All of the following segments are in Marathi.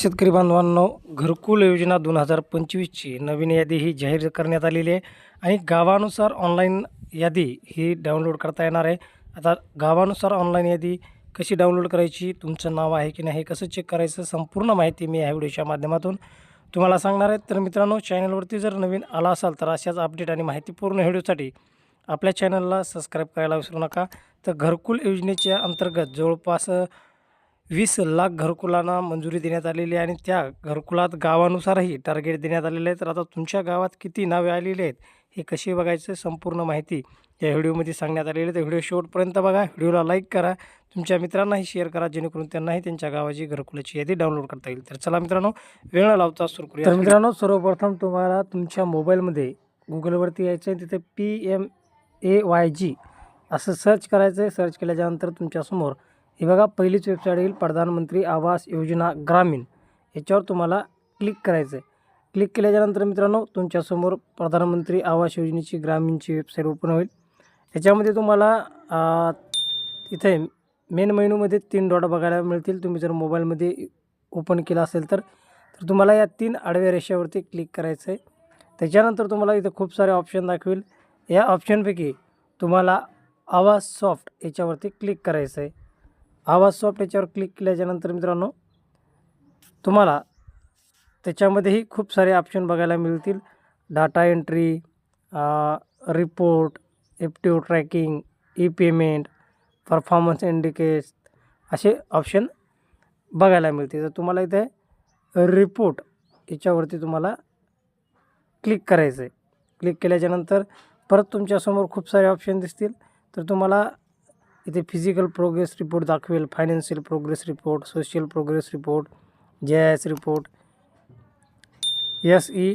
शेतकरी बांधवांनो घरकुल योजना दोन हजार पंचवीसची नवीन यादी ही जाहीर करण्यात आलेली आहे आणि गावानुसार ऑनलाईन यादी ही डाउनलोड करता येणार आहे. आता गावानुसार ऑनलाईन यादी कशी डाउनलोड करायची तुमचं नाव आहे की नाही हे कसं चेक करायचं संपूर्ण माहिती मी ह्या व्हिडिओच्या माध्यमातून तुम्हाला सांगणार आहे. तर मित्रांनो चॅनलवरती जर नवीन आला असाल तर अशाच अपडेट आणि माहितीपूर्ण व्हिडिओसाठी आपल्या चॅनलला सबस्क्राईब करायला विसरू नका. तर घरकुल योजनेच्या अंतर्गत जवळपास वीस लाख घरकुलांना मंजुरी देण्यात आलेली आहे आणि त्या घरकुलात गावानुसारही टार्गेट देण्यात आलेलं आहे तर आता तुमच्या गावात किती नावे आलेली आहेत हे कशी बघायचं संपूर्ण माहिती या व्हिडिओमध्ये सांगण्यात आलेली आहे. तर व्हिडिओ शेवटपर्यंत बघा. व्हिडिओला लाईक करा. तुमच्या मित्रांनाही शेअर करा. जेणेकरून त्यांनाही त्यांच्या गावाची घरकुलाची यादी डाउनलोड करता येईल. तर चला मित्रांनो वेळ लावता सुरू करूया. तर मित्रांनो सर्वप्रथम तुम्हाला तुमच्या मोबाईलमध्ये गुगलवरती यायचं आहे तिथे P M A Y G असं सर्च करायचं आहे सर्च केल्याच्यानंतर तुमच्यासमोर हे बघा पहिलीच वेबसाईट येईल प्रधानमंत्री आवास योजना ग्रामीण. याच्यावर तुम्हाला क्लिक करायचं आहे क्लिक केल्याच्यानंतर मित्रांनो तुमच्यासमोर प्रधानमंत्री आवास योजनेची ग्रामीणची वेबसाईट ओपन होईल. याच्यामध्ये तुम्हाला इथे मेन मेनूमध्ये तीन डॉट बघायला मिळतील. तुम्ही जर मोबाईलमध्ये ओपन केला असेल तर तर तुम्हाला या तीन आडव्या रेषेवरती क्लिक करायचं आहे त्याच्यानंतर तुम्हाला इथं खूप सारे ऑप्शन दाखवेल. या ऑप्शनपैकी तुम्हाला आवाज सॉफ्ट याच्यावरती क्लिक करायचं आहे आवाज सॉफ्ट याच्यावर क्लिक केल्याच्यानंतर मित्रांनो तुम्हाला त्याच्यामध्येही खूप सारे ऑप्शन बघायला मिळतील. Data entry report एप्टिव tracking e payment performance indicates असे ऑप्शन बघायला मिळतील. तर तुम्हाला इथे रिपोर्ट याच्यावरती तुम्हाला क्लिक करायचं आहे क्लिक केल्याच्यानंतर परत तुमच्यासमोर खूप सारे ऑप्शन दिसतील. तर तुम्हाला इथे फिजिकल प्रोग्रेस रिपोर्ट दाखवेल financial progress report social progress report J I S report S E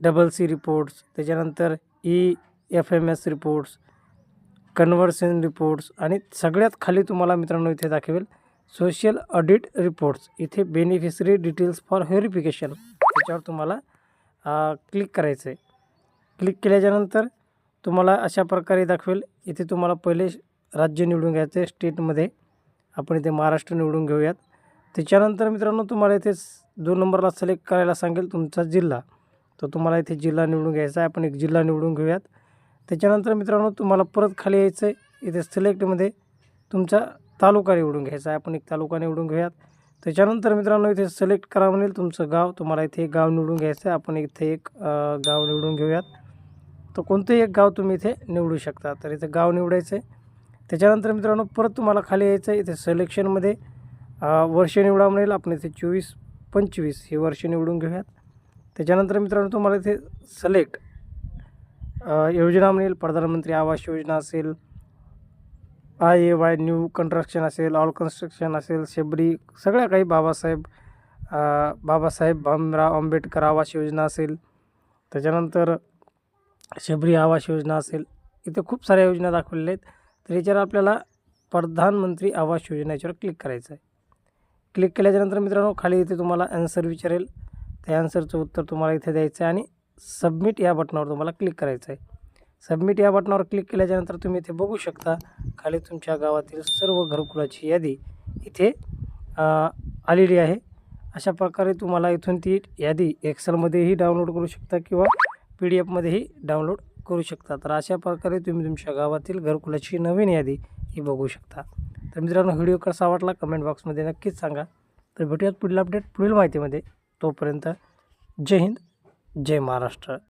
double C reports त्याच्यानंतर E F M S reports conversion reports आणि सगळ्यात खाली तुम्हाला मित्रांनो इथे दाखवेल सोशल ऑडिट रिपोर्ट्स इथे बेनिफिशरी डिटेल्स फॉर व्हेरिफिकेशन त्याच्यावर तुम्हाला क्लिक करायचं आहे क्लिक केल्याच्यानंतर तुम्हाला अशा प्रकारे दाखवेल. इथे तुम्हाला पहिले राज्य निवडून घ्यायचं आहे स्टेटमध्ये. आपण इथे महाराष्ट्र निवडून घेऊयात. त्याच्यानंतर मित्रांनो तुम्हाला इथे दोन नंबरला सिलेक्ट करायला सांगेल तुमचा जिल्हा. तर तुम्हाला इथे जिल्हा निवडून घ्यायचा आहे. आपण एक जिल्हा निवडून घेऊयात. त्याच्यानंतर मित्रांनो तुम्हाला परत खाली यायचं आहे. इथे सिलेक्टमध्ये तुमचा तालुका निवडून घ्यायचा आहे. आपण एक तालुका निवडून घेऊयात. त्याच्यानंतर मित्रांनो इथे सिलेक्ट करा म्हणेल तुमचं गाव. तुम्हाला इथे एक गाव निवडून घ्यायचं आहे. आपण इथे एक गाव निवडून घेऊयात. तर कोणतंही एक गाव तुम्ही इथे निवडू शकता. तर इथे गाव निवडायचं आहे. त्याच्यानंतर मित्रांनो परत तुम्हाला खाली यायचं आहे. इथे सिलेक्शनमध्ये वर्ष निवडा म्हणेल. आपण इथे चोवीस पंचवीस हे वर्ष निवडून घेऊयात. त्याच्यानंतर मित्रांनो तुम्हाला इथे सिलेक्ट योजना म्हणेल. प्रधानमंत्री आवास योजना असेल I A Y new construction असेल ऑल कन्स्ट्रक्शन असेल शेबरी सगळ्या काही बाबासाहेब बाबासाहेब भीमराव आंबेडकर आवास योजना असेल. त्याच्यानंतर शबरी आवास योजना असेल. इथे खूप साऱ्या योजना दाखवलेल्या आहेत. तर याच्यावर आपल्याला प्रधानमंत्री आवास योजना याच्यावर क्लिक करायचं आहे. क्लिक केल्याच्यानंतर मित्रांनो खाली इथे तुम्हाला ॲन्सर विचारेल. त्या ॲन्सरचं उत्तर तुम्हाला इथे द्यायचं आहे आणि सबमिट या बटनावर तुम्हाला क्लिक करायचं आहे. सबमिट या बटनावर क्लिक केल्याच्यानंतर तुम्ही इथे बघू शकता खाली तुमच्या गावातील सर्व घरकुलाची यादी इथे आलेली आहे. अशा प्रकारे तुम्हाला इथून ती यादी एक्सेलमध्येही डाउनलोड करू शकता किंवा पी डी एफमध्येही डाउनलोड करू शकता. तर अशा प्रकारे तुम्ही तुमच्या गावातील घरकुलाची नवीन यादी ही बघू शकता. तर मित्रांनो व्हिडिओ कसा वाटला कमेंट बॉक्समध्ये नक्कीच सांगा. तर भेटूयात पुढील अपडेट पुढील माहितीमध्ये. तोपर्यंत जय हिंद जय महाराष्ट्र.